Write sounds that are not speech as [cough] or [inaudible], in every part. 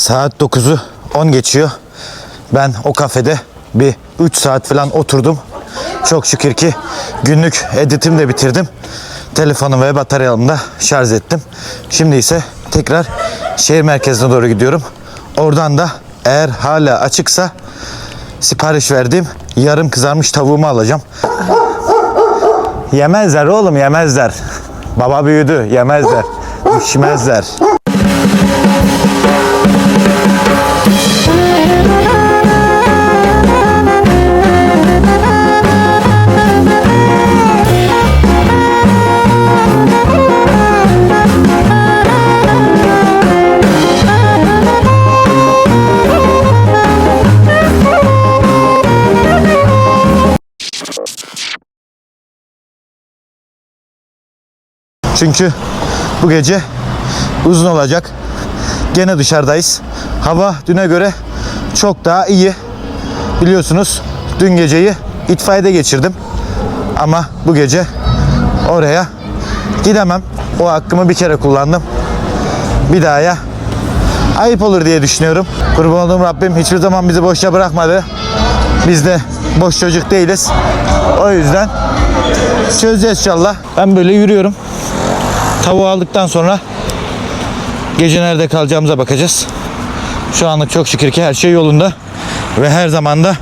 Saat 9'u 10 geçiyor. Ben o kafede bir 3 saat falan oturdum. Çok şükür ki günlük editimi de bitirdim. Telefonum ve bataryamı da şarj ettim. Şimdi ise tekrar şehir merkezine doğru gidiyorum. Oradan da eğer hala açıksa sipariş verdiğim yarım kızarmış tavuğumu alacağım. Yemezler oğlum yemezler. Baba büyüdü yemezler. [laughs] Düşmezler. Çünkü bu gece uzun olacak. Gene dışarıdayız. Hava düne göre çok daha iyi. Biliyorsunuz dün geceyi itfaiyede geçirdim. Ama bu gece oraya gidemem. O hakkımı bir kere kullandım. Bir daha ya ayıp olur diye düşünüyorum. Kurban olduğum Rabbim hiçbir zaman bizi boşta bırakmadı. Biz de boş çocuk değiliz. O yüzden çözeceğiz inşallah. Ben böyle yürüyorum. Tavuğu aldıktan sonra gece nerede kalacağımıza bakacağız. Şu anlık çok şükür ki her şey yolunda ve her zaman da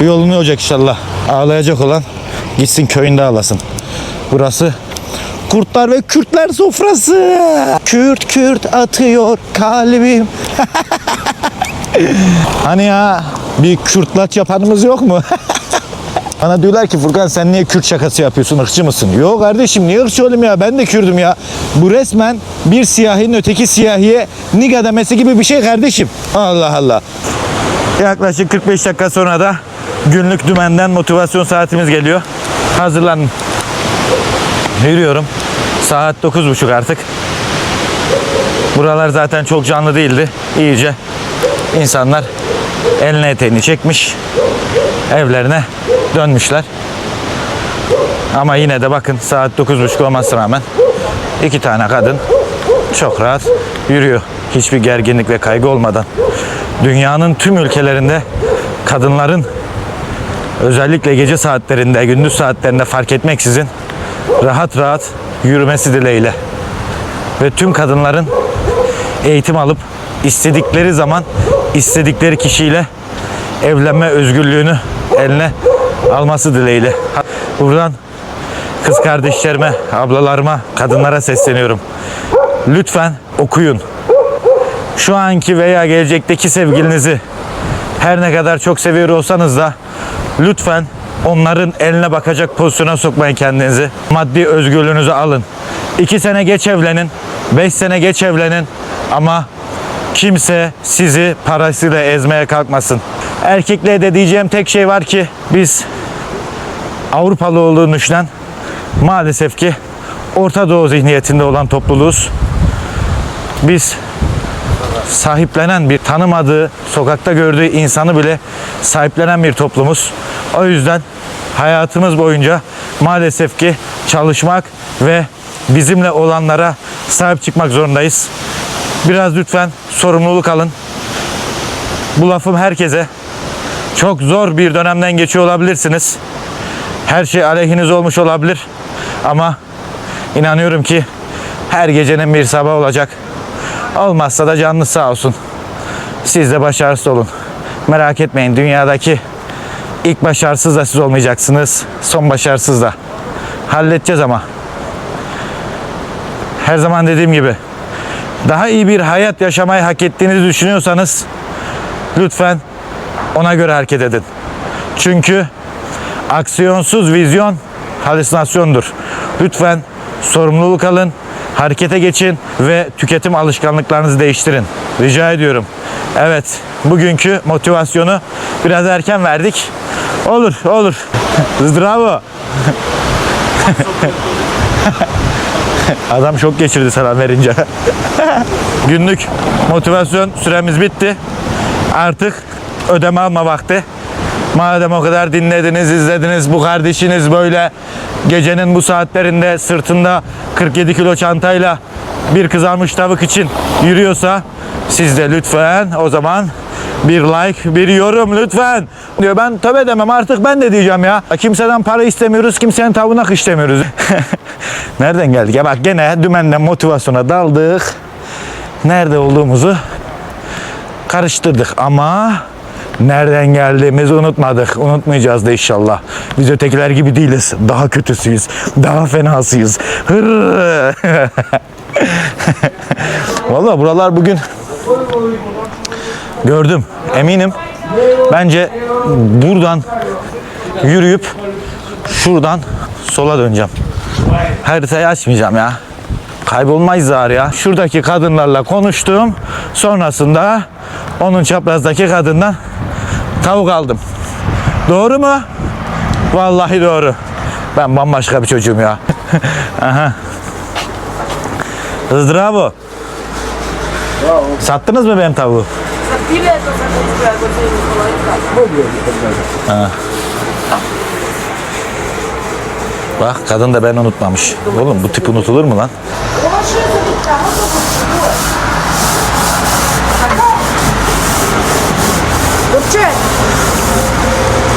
yolunda olacak inşallah. Ağlayacak olan gitsin köyünde ağlasın. Burası Kurtlar ve Kürtler sofrası. Kürt Kürt atıyor kalbim. [laughs] hani ya bir Kürtlaç yapanımız yok mu? [laughs] Bana diyorlar ki Furkan sen niye Kürt şakası yapıyorsun ırkçı mısın? Yok kardeşim niye ırkçı olayım ya ben de Kürdüm ya. Bu resmen bir siyahinin öteki siyahiye niga demesi gibi bir şey kardeşim. Allah Allah. Yaklaşık 45 dakika sonra da günlük dümenden motivasyon saatimiz geliyor. Hazırlanın. Yürüyorum. Saat 9.30 artık. Buralar zaten çok canlı değildi. İyice insanlar eline eteğini çekmiş evlerine dönmüşler. Ama yine de bakın saat 9.30 olmasına rağmen iki tane kadın çok rahat yürüyor. Hiçbir gerginlik ve kaygı olmadan. Dünyanın tüm ülkelerinde kadınların özellikle gece saatlerinde, gündüz saatlerinde fark etmeksizin rahat rahat yürümesi dileğiyle. Ve tüm kadınların eğitim alıp istedikleri zaman istedikleri kişiyle evlenme özgürlüğünü eline alması dileğiyle. Buradan kız kardeşlerime, ablalarıma, kadınlara sesleniyorum. Lütfen okuyun. Şu anki veya gelecekteki sevgilinizi her ne kadar çok seviyor olsanız da lütfen onların eline bakacak pozisyona sokmayın kendinizi. Maddi özgürlüğünüzü alın. İki sene geç evlenin, beş sene geç evlenin ama kimse sizi parasıyla ezmeye kalkmasın. Erkekliğe de diyeceğim tek şey var ki biz Avrupalı olduğunu düşünen maalesef ki Orta Doğu zihniyetinde olan topluluğuz. Biz sahiplenen bir tanımadığı, sokakta gördüğü insanı bile sahiplenen bir toplumuz. O yüzden hayatımız boyunca maalesef ki çalışmak ve bizimle olanlara sahip çıkmak zorundayız. Biraz lütfen sorumluluk alın. Bu lafım herkese. Çok zor bir dönemden geçiyor olabilirsiniz. Her şey aleyhiniz olmuş olabilir. Ama inanıyorum ki her gecenin bir sabah olacak. Olmazsa da canınız sağ olsun. Siz de başarısız olun. Merak etmeyin dünyadaki ilk başarısız da siz olmayacaksınız. Son başarısız da. Halledeceğiz ama. Her zaman dediğim gibi daha iyi bir hayat yaşamayı hak ettiğinizi düşünüyorsanız lütfen ona göre hareket edin. Çünkü aksiyonsuz vizyon halüsinasyondur. Lütfen sorumluluk alın, harekete geçin ve tüketim alışkanlıklarınızı değiştirin. Rica ediyorum. Evet, bugünkü motivasyonu biraz erken verdik. Olur, olur. [laughs] Bravo. [laughs] Adam şok geçirdi selam verince. [laughs] Günlük motivasyon süremiz bitti. Artık ödeme alma vakti. Madem o kadar dinlediniz, izlediniz bu kardeşiniz böyle gecenin bu saatlerinde sırtında 47 kilo çantayla bir kızarmış tavuk için yürüyorsa siz de lütfen o zaman bir like, bir yorum lütfen. Diyor ben tabi demem artık ben de diyeceğim ya. Kimseden para istemiyoruz, kimsenin tavuğuna istemiyoruz. [laughs] Nereden geldik? Ya bak gene dümenden motivasyona daldık. Nerede olduğumuzu karıştırdık ama nereden geldiğimizi unutmadık. Unutmayacağız da inşallah. Biz ötekiler gibi değiliz. Daha kötüsüyüz. Daha fenasıyız. Hırr. [laughs] Vallahi buralar bugün gördüm. Eminim. Bence buradan yürüyüp şuradan sola döneceğim. Haritayı açmayacağım ya. Kaybolmayız zar ya. Şuradaki kadınlarla konuştum. Sonrasında onun çaprazdaki kadından tavuk aldım. Doğru mu? Vallahi doğru. Ben bambaşka bir çocuğum ya. [laughs] Aha. Bravo. Sattınız mı benim tavuğu? Kolejka. Bak kadın da beni unutmamış. Oğlum bu tip unutulur mu lan? Proszę, to prawo to potrzebuje. Kurczę.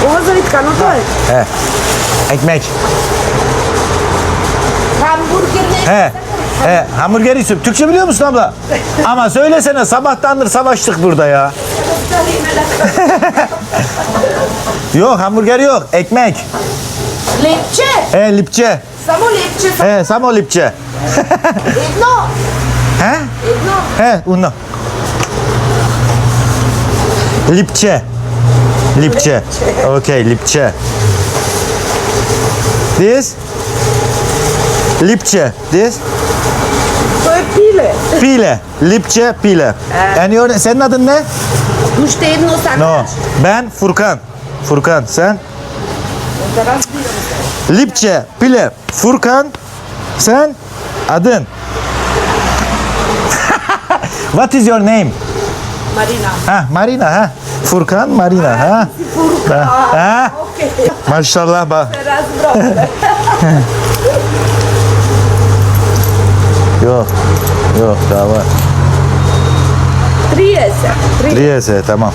Ova Zolitka, no to jest. He. Ekmek. Hamburger ne? He. He. Hamburger istiyorum. Türkçe biliyor musun abla? [laughs] Ama söylesene sabahtandır savaştık burada ya. [laughs] Yok hamburger yok. Ekmek. Lepcze. He lipçe. Samo lepcze. He samo lipçe. [laughs] Jedno. He? Jedno. He uno. Lipçe. Lipçe. Okay lipçe. This? Lipçe. This? Pile. Pile. Lipçe pile. And your, senin adın ne? Te jedno sam. No. Ben Furkan. Furkan sen? Lipçe pile. Furkan sen? Adın? [laughs] What is your name? Marina. Ha Marina ha. Furkan Marina ha. Furka. Ha. Okej. Maşallah bak. [laughs] Yok. Yok daha var. Triese. Triyese tamam.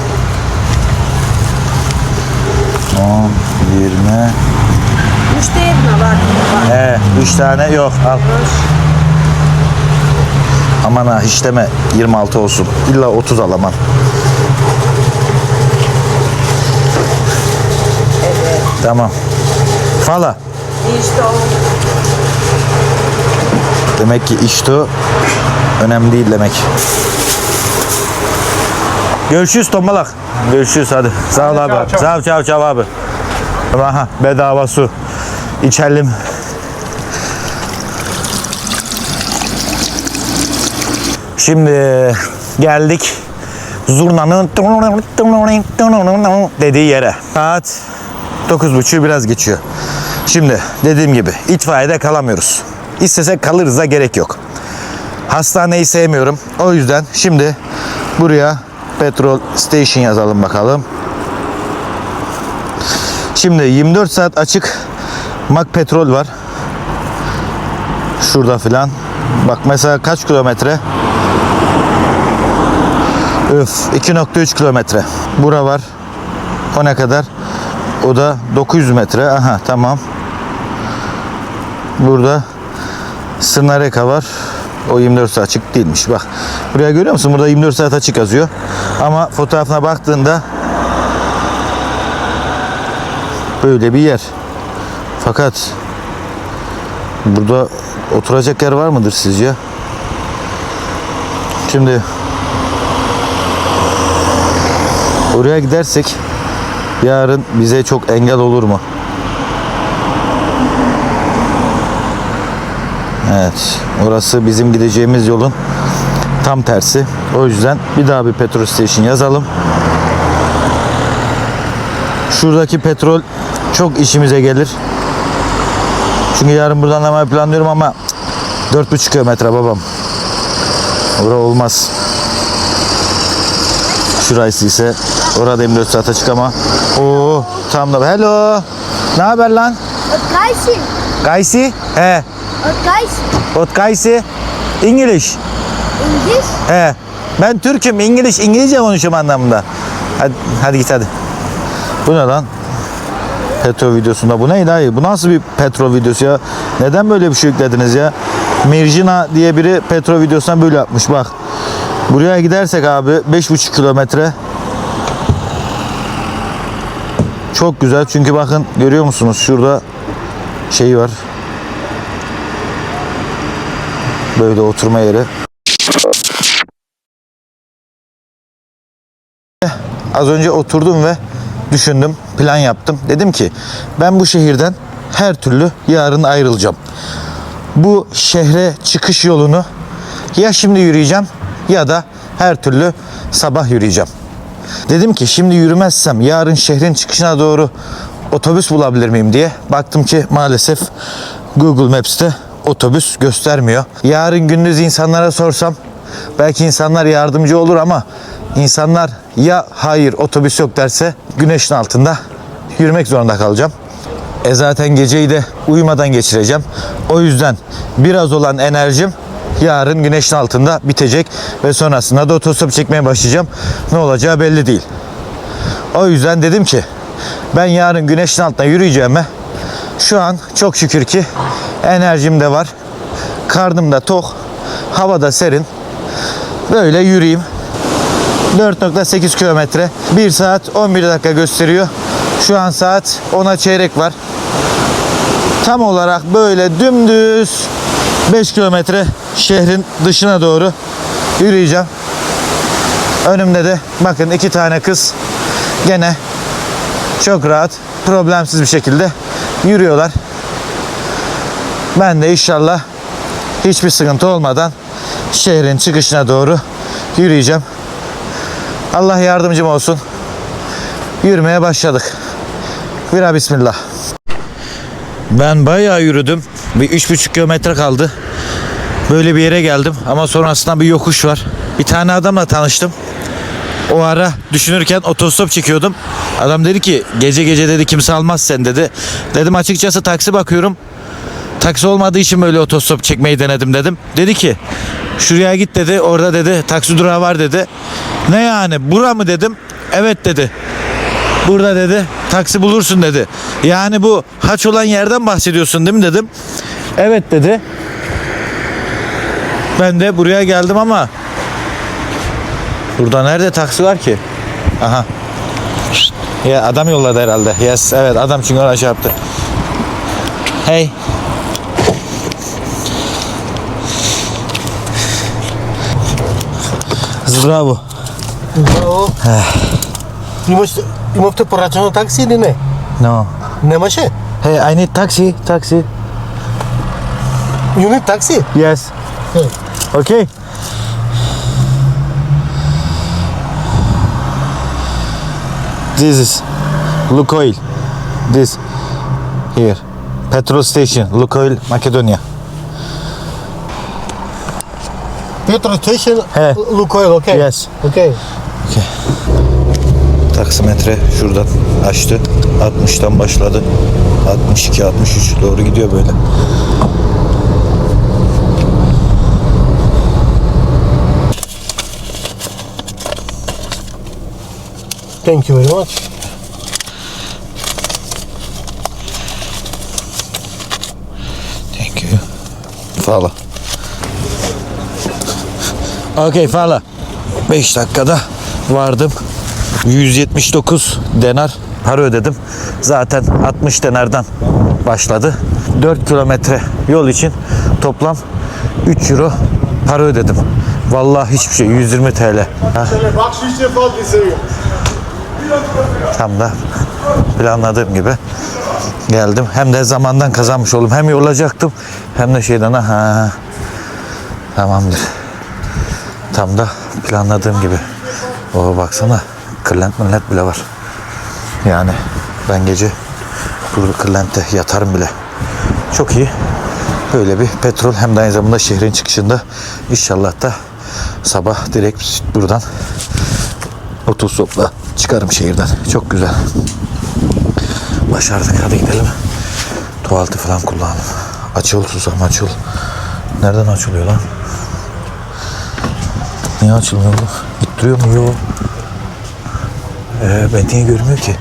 10, 20. Już te jedna var. var. He, 3 tane yok al. Aman ha hiç deme 26 olsun. İlla 30 al aman. Tamam. Fala. İşte o. Demek ki işte önemli değil demek. Görüşürüz tombalak. Görüşürüz hadi. Sağ ol abi. Sağ ol çav çav abi. Aha bedava su. İçelim. Şimdi geldik zurnanın dediği yere. Saat 9.30 biraz geçiyor. Şimdi dediğim gibi itfaiyede kalamıyoruz. İstesek kalırız da gerek yok. Hastaneyi sevmiyorum. O yüzden şimdi buraya petrol station yazalım bakalım. Şimdi 24 saat açık Mak petrol var. Şurada filan. Bak mesela kaç kilometre? Öf 2.3 kilometre. Bura var. O ne kadar? O da 900 metre. Aha tamam. Burada Sınareka var. O 24 saat açık değilmiş. Bak. Buraya görüyor musun? Burada 24 saat açık yazıyor. Ama fotoğrafına baktığında böyle bir yer. Fakat burada oturacak yer var mıdır sizce? Şimdi oraya gidersek yarın bize çok engel olur mu? Evet. Orası bizim gideceğimiz yolun tam tersi. O yüzden bir daha bir petrol station yazalım. Şuradaki petrol çok işimize gelir. Çünkü yarın buradan almayı planlıyorum ama cık, 4,5 kilometre babam. Orada olmaz. Şurası ise orada emniyet atacak ama. Oo tam da. Hello. Ne haber lan? Otkaysi. Kaysi? He. Otkaysi. Otkaysi. İngiliz. İngiliz? He. Ben Türk'üm. İngiliz, İngilizce konuşuyorum anlamında. Hadi, hadi git hadi. Bu ne lan? Petro videosunda. Bu neydi hayır? Bu nasıl bir Petro videosu ya? Neden böyle bir şey yüklediniz ya? Mirjina diye biri Petro videosuna böyle yapmış bak. Buraya gidersek abi 5,5 kilometre. Çok güzel çünkü bakın görüyor musunuz şurada şey var. Böyle oturma yeri. Az önce oturdum ve düşündüm, plan yaptım. Dedim ki ben bu şehirden her türlü yarın ayrılacağım. Bu şehre çıkış yolunu ya şimdi yürüyeceğim ya da her türlü sabah yürüyeceğim. Dedim ki şimdi yürümezsem yarın şehrin çıkışına doğru otobüs bulabilir miyim diye. Baktım ki maalesef Google Maps'te otobüs göstermiyor. Yarın gündüz insanlara sorsam belki insanlar yardımcı olur ama insanlar ya hayır otobüs yok derse güneşin altında yürümek zorunda kalacağım. E zaten geceyi de uyumadan geçireceğim. O yüzden biraz olan enerjim yarın güneşin altında bitecek ve sonrasında da otostop çekmeye başlayacağım. Ne olacağı belli değil. O yüzden dedim ki ben yarın güneşin altında yürüyeceğime şu an çok şükür ki enerjim de var. Karnım da tok. Hava da serin. Böyle yürüyeyim. 4.8 kilometre. 1 saat 11 dakika gösteriyor. Şu an saat 10'a çeyrek var. Tam olarak böyle dümdüz 5 kilometre şehrin dışına doğru yürüyeceğim. Önümde de bakın iki tane kız gene çok rahat, problemsiz bir şekilde yürüyorlar. Ben de inşallah hiçbir sıkıntı olmadan şehrin çıkışına doğru yürüyeceğim. Allah yardımcım olsun. Yürümeye başladık. Vira bismillah. Ben bayağı yürüdüm. Bir üç buçuk kilometre kaldı. Böyle bir yere geldim ama sonrasında bir yokuş var. Bir tane adamla tanıştım. O ara düşünürken otostop çekiyordum. Adam dedi ki gece gece dedi kimse almaz sen dedi. Dedim açıkçası taksi bakıyorum. Taksi olmadığı için böyle otostop çekmeyi denedim dedim. Dedi ki şuraya git dedi orada dedi taksi durağı var dedi. Ne yani bura mı dedim. Evet dedi. Burada dedi taksi bulursun dedi. Yani bu haç olan yerden bahsediyorsun değil mi dedim. Evet dedi. Ben de buraya geldim ama burada nerede taksi var ki? Aha. Ya adam yolladı herhalde. Yes evet adam çünkü ona şey yaptı. Hey. Bravo. You moved to Porracho taxi, didn't you? Eh. No. Never shit. Eh. Hey, I need taxi, taxi. You need taxi? Yes. Hey. Okay. This is Lukoil. This here. Petrol station, Lukoil, Macedonia. Petrol station, Lukoil, okay. Yes. Okay. Okay. Taksimetre şuradan açtı. 60'tan başladı. 62 63 doğru gidiyor böyle. Thank you very much. Thank you. Fala. Okey fala. 5 dakikada vardım. 179 denar para ödedim. Zaten 60 denardan başladı. 4 kilometre yol için toplam 3 euro para ödedim. Vallahi hiçbir şey 120 TL. Tam da planladığım gibi geldim. Hem de zamandan kazanmış oldum. Hem yollacaktım hem de şeyden ha tamamdır. Tam da planladığım gibi. O baksana kırlent millet bile var. Yani ben gece burada kırlentte yatarım bile. Çok iyi. Böyle bir petrol hem de aynı zamanda şehrin çıkışında inşallah da sabah direkt buradan Otostopla çıkarım şehirden. Çok güzel. Başardık. Hadi gidelim. Tuvaleti falan kullanalım. Açıl susam açıl. Nereden açılıyor lan? Niye açılmıyor bu? İttiriyor mu? Yok. Ee, ben niye görmüyor ki?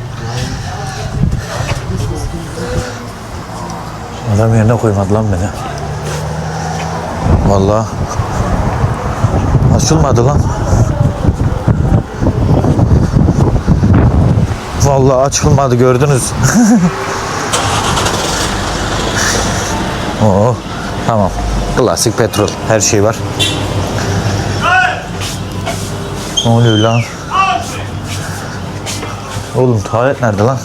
Adam yerine koymadı lan beni. Vallahi açılmadı lan. Vallahi açılmadı gördünüz. [laughs] Oo, tamam. Klasik petrol. Her şey var. Ne oluyor lan? Oğlum tuvalet nerede lan?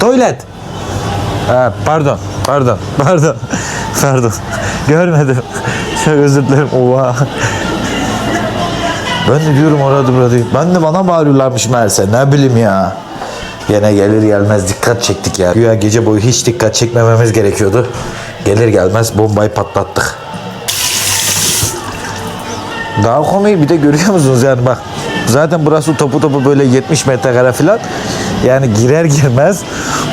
Tuvalet. Ha, pardon, pardon, [laughs] pardon, pardon. Görmedim. Çok özür dilerim. Oha. Ben de diyorum orada burada. Ben de bana bağırıyorlarmış meğerse. Ne bileyim ya. Gene gelir gelmez dikkat çektik ya. Güya gece boyu hiç dikkat çekmememiz gerekiyordu. Gelir gelmez bombayı patlattık. Daha komik bir de görüyor musunuz yani bak. Zaten burası topu topu böyle 70 metrekare falan. Yani girer girmez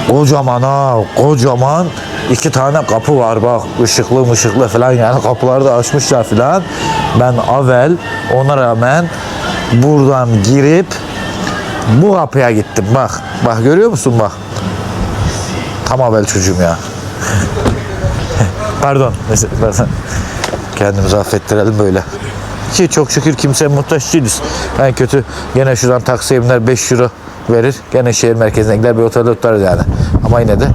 kocaman ha kocaman iki tane kapı var bak ışıklı mışıklı falan yani kapıları da açmışlar falan. Ben avel ona rağmen buradan girip bu kapıya gittim bak. Bak görüyor musun bak. Tam avel çocuğum ya. [laughs] pardon. Kendimizi affettirelim böyle. Ki çok şükür kimseye muhtaç değiliz. En kötü gene şuradan taksiye biner 5 euro verir. Gene şehir merkezine gider bir otelde tutarız yani. Ama yine de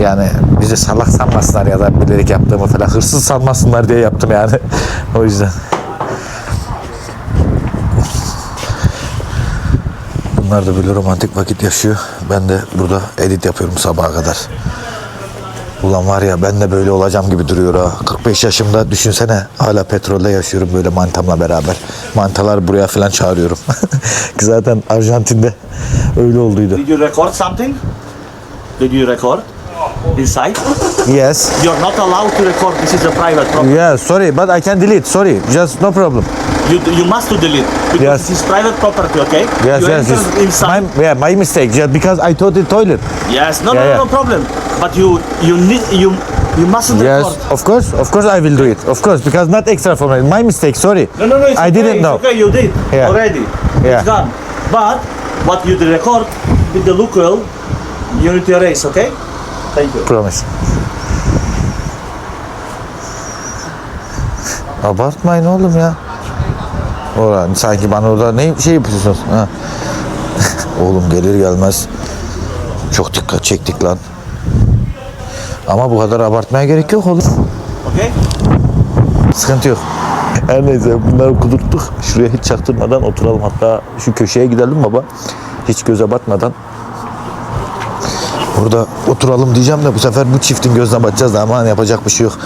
yani bizi salak sanmasınlar ya da bilerek yaptığımı falan hırsız sanmasınlar diye yaptım yani. [laughs] o yüzden. Bunlar da böyle romantik vakit yaşıyor. Ben de burada edit yapıyorum sabaha kadar. Ulan var ya ben de böyle olacağım gibi duruyor ha. 45 yaşımda düşünsene hala petrolde yaşıyorum böyle mantamla beraber. Mantalar buraya falan çağırıyorum. [laughs] Ki Zaten Arjantin'de öyle olduydu. Did you record something? Did you record inside? Yes. You're not allowed to record. This is a private property. Yeah, sorry, but I can delete. Sorry, just no problem. You, you must to delete because Yes. is private property. Okay? Yes, you yes, yes. inside. My, yeah, my mistake. Just because I thought it toilet. yes. No, Yeah, no, yeah. no, problem. But you you need you you mustn't Yes, record. of course, of course I will do it. Of course, because not extra for me. My mistake. Sorry. No, no, no. It's I okay. didn't it's know. Okay, you did Yeah. already. Yeah. It's done. But what you record with the local, you need to erase. Okay? Thank you. Promise. Abartmayın oğlum ya. Orhan sanki bana orada ne şey yapıyorsunuz? Ha. [laughs] oğlum gelir gelmez çok dikkat çektik lan. Ama bu kadar abartmaya gerek yok oğlum. Okay? Sıkıntı yok. Her neyse bunları kudurttuk. Şuraya hiç çaktırmadan oturalım. Hatta şu köşeye gidelim baba. Hiç göze batmadan. Burada oturalım diyeceğim de bu sefer bu çiftin gözüne batacağız da aman yapacak bir şey yok.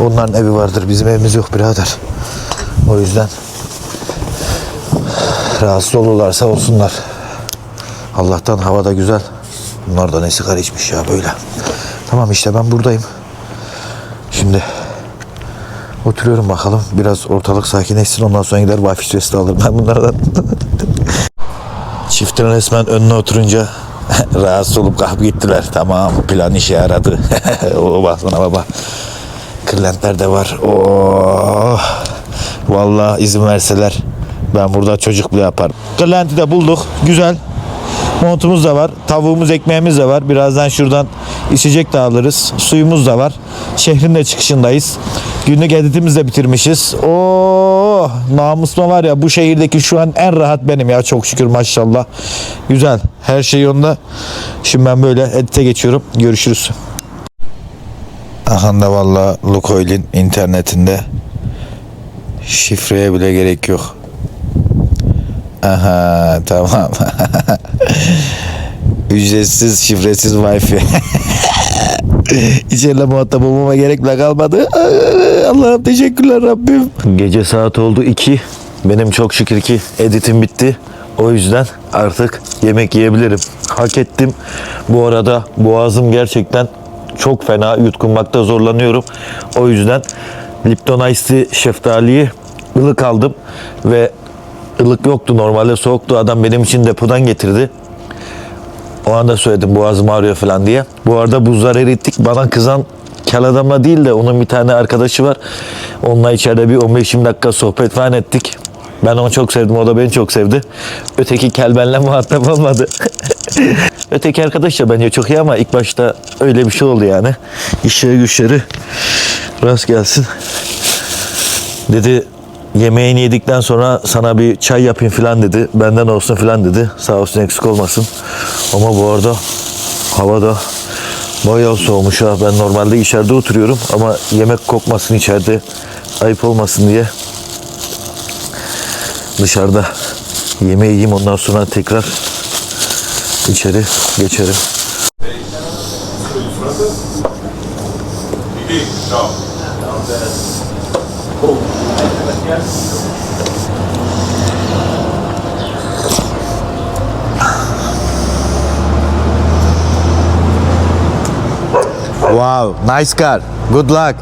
Onların evi vardır. Bizim evimiz yok birader. O yüzden rahatsız olurlarsa olsunlar. Allah'tan havada güzel. Bunlar da ne sigara içmiş ya böyle. Tamam işte ben buradayım. Şimdi Oturuyorum bakalım. Biraz ortalık sakinleşsin. Ondan sonra gider wifi süresi de alırım ben bunlardan. [laughs] Çiftin resmen önüne oturunca [laughs] rahatsız olup kalkıp gittiler. Tamam plan işe yaradı. [laughs] o baksana baba. Kırlentler de var. Oh. Vallahi izin verseler ben burada çocuk bile yaparım. Kırlenti de bulduk. Güzel. Montumuz da var. Tavuğumuz, ekmeğimiz de var. Birazdan şuradan içecek de alırız. Suyumuz da var. Şehrin de çıkışındayız. Günlük editimizi de bitirmişiz. Oo, namusma var ya bu şehirdeki şu an en rahat benim ya çok şükür maşallah. Güzel. Her şey yolunda. Şimdi ben böyle edite geçiyorum. Görüşürüz. Aha da valla Lukoil'in internetinde şifreye bile gerek yok. Aha tamam. [laughs] Ücretsiz şifresiz wifi. [laughs] İçeride muhatap olmama gerek bile kalmadı. Allah'ım teşekkürler Rabbim. Gece saat oldu 2. Benim çok şükür ki editim bitti. O yüzden artık yemek yiyebilirim. Hak ettim. Bu arada boğazım gerçekten çok fena yutkunmakta zorlanıyorum. O yüzden Lipton Ice şeftaliyi ılık aldım ve ılık yoktu normalde soğuktu. Adam benim için depodan getirdi. O anda söyledim boğazım ağrıyor falan diye. Bu arada buzlar erittik. Bana kızan kel adamla değil de onun bir tane arkadaşı var. Onunla içeride bir 15-20 dakika sohbet falan ettik. Ben onu çok sevdim. O da beni çok sevdi. Öteki kel benimle muhatap olmadı. [laughs] Öteki arkadaş da bence çok iyi ama ilk başta öyle bir şey oldu yani. İşleri güçleri rast gelsin. Dedi yemeğini yedikten sonra sana bir çay yapayım falan dedi. Benden olsun falan dedi. Sağ olsun eksik olmasın. Ama bu arada hava da bayağı soğumuş ha. Ben normalde içeride oturuyorum ama yemek kokmasın içeride ayıp olmasın diye dışarıda yemeği yiyeyim ondan sonra tekrar içeri geçerim. Wow, nice car. Good luck.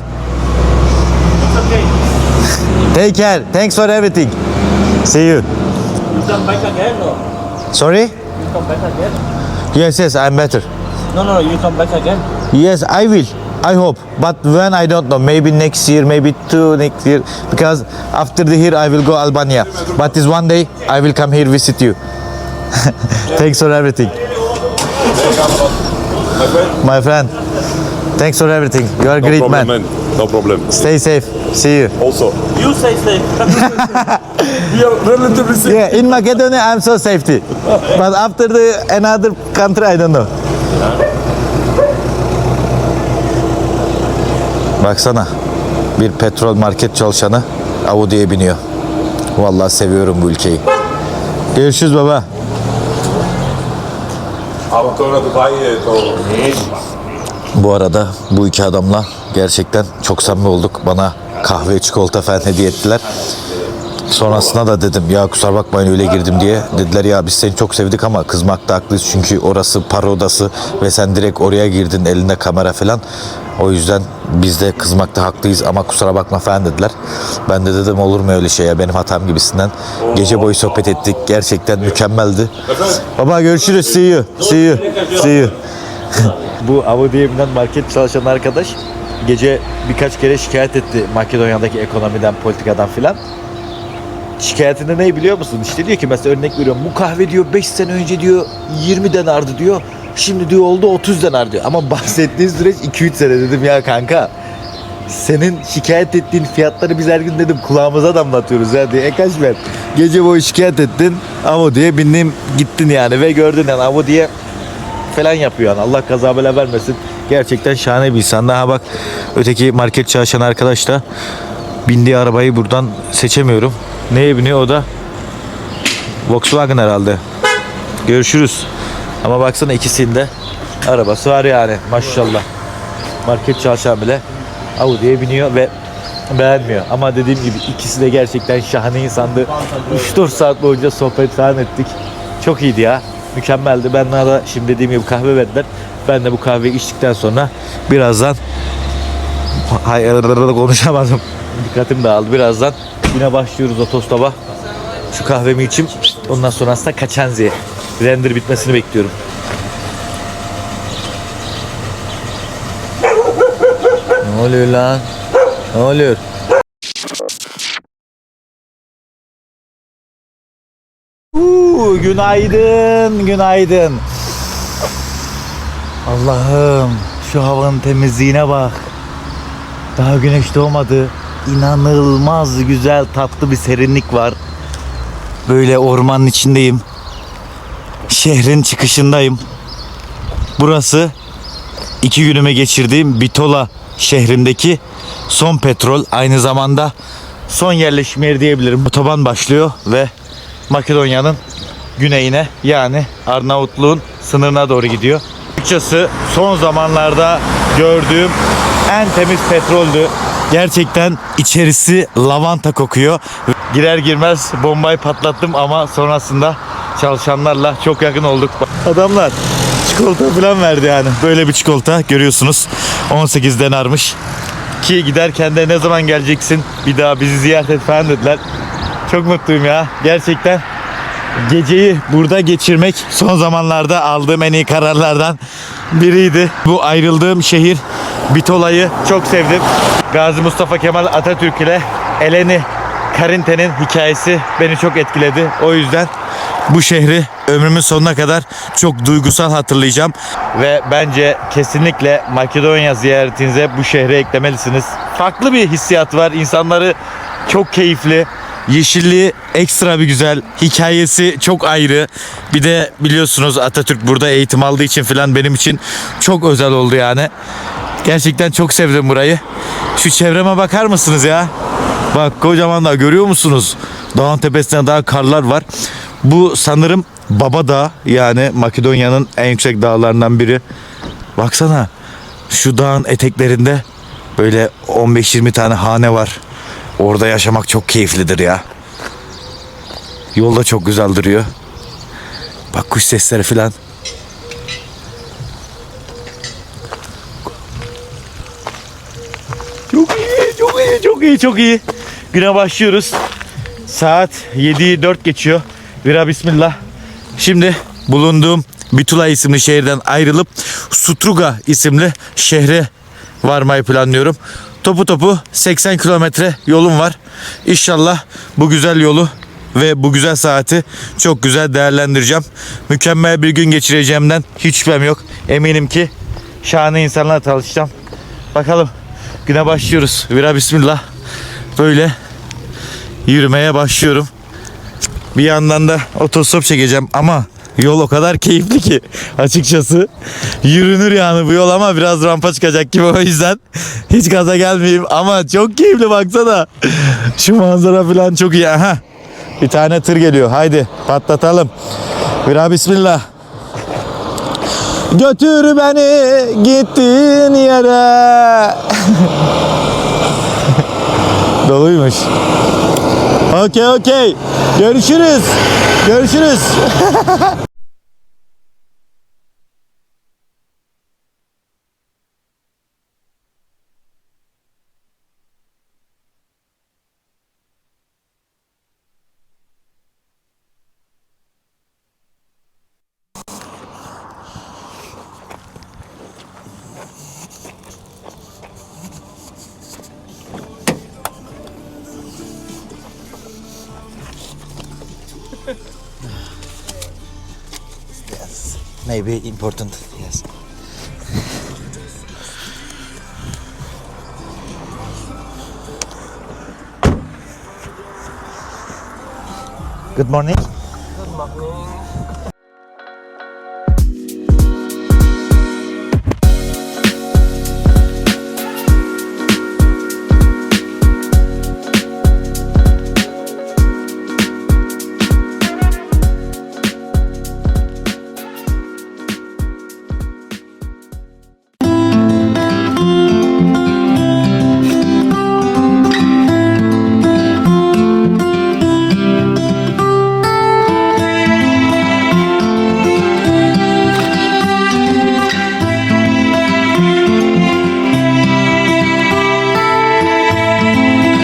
Take care. Thanks for everything. See you. You come back again or? Sorry? You come back again? Yes, yes, I'm better. No, no, you come back again. Yes, I will. I hope. But when I don't know. Maybe next year, maybe two next year. Because after the here I will go Albania. But this one day I will come here visit you. [laughs] Thanks for everything. My friend. Thanks for everything. You are a No great problem, man. man. No problem. Stay safe. See you. Also, You stay safe. [laughs] we are relatively safe. Yeah, in Macedonia I'm so safety. But after the another country I don't know. Baksana. Bir petrol market çalışanı Audi'ye biniyor. Vallahi seviyorum bu ülkeyi. Görüşürüz baba. I'm to buy it. Bu arada bu iki adamla gerçekten çok samimi olduk. Bana kahve, çikolata falan hediye ettiler. Sonrasında da dedim ya kusura bakmayın öyle girdim diye. Dediler ya biz seni çok sevdik ama kızmakta haklıyız. Çünkü orası para odası ve sen direkt oraya girdin elinde kamera falan. O yüzden biz de kızmakta haklıyız ama kusura bakma falan dediler. Ben de dedim olur mu öyle şey ya benim hatam gibisinden. Gece boyu sohbet ettik. Gerçekten mükemmeldi. Baba görüşürüz. See you. See you. See you. [laughs] Bu Avudiye'mden market çalışan arkadaş gece birkaç kere şikayet etti Makedonya'daki ekonomiden, politikadan filan. Şikayetinde ne biliyor musun? İşte diyor ki mesela örnek veriyorum bu kahve diyor 5 sene önce diyor 20 denardı diyor. Şimdi diyor oldu 30 denar diyor. Ama [laughs] bahsettiğin süreç 2-3 sene dedim ya kanka. Senin şikayet ettiğin fiyatları biz her gün dedim kulağımıza damlatıyoruz ya diye. E kaç ver? Gece boyu şikayet ettin. Avo diye bindim gittin yani ve gördün yani Avo diye falan yapıyor yani. Allah kaza bela vermesin. Gerçekten şahane bir insan. Daha bak öteki market çalışan arkadaş da bindiği arabayı buradan seçemiyorum. Neye biniyor o da? Volkswagen herhalde. Görüşürüz. Ama baksana ikisinde arabası var yani maşallah. Market çalışan bile Audi'ye biniyor ve beğenmiyor. Ama dediğim gibi ikisi de gerçekten şahane insandı. 3-4 saat boyunca sohbet falan ettik. Çok iyiydi ya. Mükemmeldi. Ben da şimdi dediğim gibi kahve verdiler. Ben de bu kahveyi içtikten sonra birazdan Hayır konuşamadım. Dikkatim dağıldı. Birazdan yine başlıyoruz otostopa. Şu kahvemi içeyim. Ondan sonra aslında Kaçenzi'ye. Render bitmesini bekliyorum. Ne oluyor lan? Ne oluyor? Uuu, günaydın, günaydın. Allah'ım şu havanın temizliğine bak. Daha güneş doğmadı. İnanılmaz güzel tatlı bir serinlik var. Böyle ormanın içindeyim. Şehrin çıkışındayım. Burası iki günümü geçirdiğim Bitola şehrindeki son petrol. Aynı zamanda son yerleşim yeri diyebilirim. Otoban başlıyor ve Makedonya'nın güneyine yani Arnavutluğun sınırına doğru gidiyor. Açıkçası son zamanlarda gördüğüm en temiz petroldü. Gerçekten içerisi lavanta kokuyor. Girer girmez bombayı patlattım ama sonrasında çalışanlarla çok yakın olduk. Adamlar çikolata falan verdi yani. Böyle bir çikolata görüyorsunuz. 18 denarmış. Ki giderken de ne zaman geleceksin bir daha bizi ziyaret et falan dediler. Çok mutluyum ya gerçekten. Geceyi burada geçirmek son zamanlarda aldığım en iyi kararlardan biriydi. Bu ayrıldığım şehir Bitola'yı çok sevdim. Gazi Mustafa Kemal Atatürk ile Eleni Karinte'nin hikayesi beni çok etkiledi. O yüzden bu şehri ömrümün sonuna kadar çok duygusal hatırlayacağım. Ve bence kesinlikle Makedonya ziyaretinize bu şehre eklemelisiniz. Farklı bir hissiyat var. İnsanları çok keyifli. Yeşilliği ekstra bir güzel. Hikayesi çok ayrı. Bir de biliyorsunuz Atatürk burada eğitim aldığı için falan benim için çok özel oldu yani. Gerçekten çok sevdim burayı. Şu çevreme bakar mısınız ya? Bak kocaman dağ görüyor musunuz? Dağın tepesinde daha karlar var. Bu sanırım Baba Dağ yani Makedonya'nın en yüksek dağlarından biri. Baksana şu dağın eteklerinde böyle 15-20 tane hane var. Orada yaşamak çok keyiflidir ya. Yol da çok güzel duruyor. Bak kuş sesleri filan. Çok iyi, çok iyi. Güne başlıyoruz. Saat 7'yi 4 geçiyor. Vira bismillah. Şimdi bulunduğum Bitula isimli şehirden ayrılıp Sutruga isimli şehre varmayı planlıyorum. Topu topu 80 kilometre yolum var. İnşallah bu güzel yolu ve bu güzel saati çok güzel değerlendireceğim. Mükemmel bir gün geçireceğimden hiç şüphem yok. Eminim ki şahane insanlarla tanışacağım. Bakalım güne başlıyoruz. Vira bismillah. Böyle yürümeye başlıyorum. Bir yandan da otostop çekeceğim ama yol o kadar keyifli ki açıkçası. Yürünür yani bu yol ama biraz rampa çıkacak gibi o yüzden [laughs] hiç gaza gelmeyeyim. Ama çok keyifli baksana. Şu manzara falan çok iyi. Aha bir tane tır geliyor. Haydi patlatalım. Bir bismillah. Götür beni gittiğin yere [laughs] doluymuş Okey okey. Görüşürüz. Görüşürüz. Maybe important. Yes. Good morning. Good morning.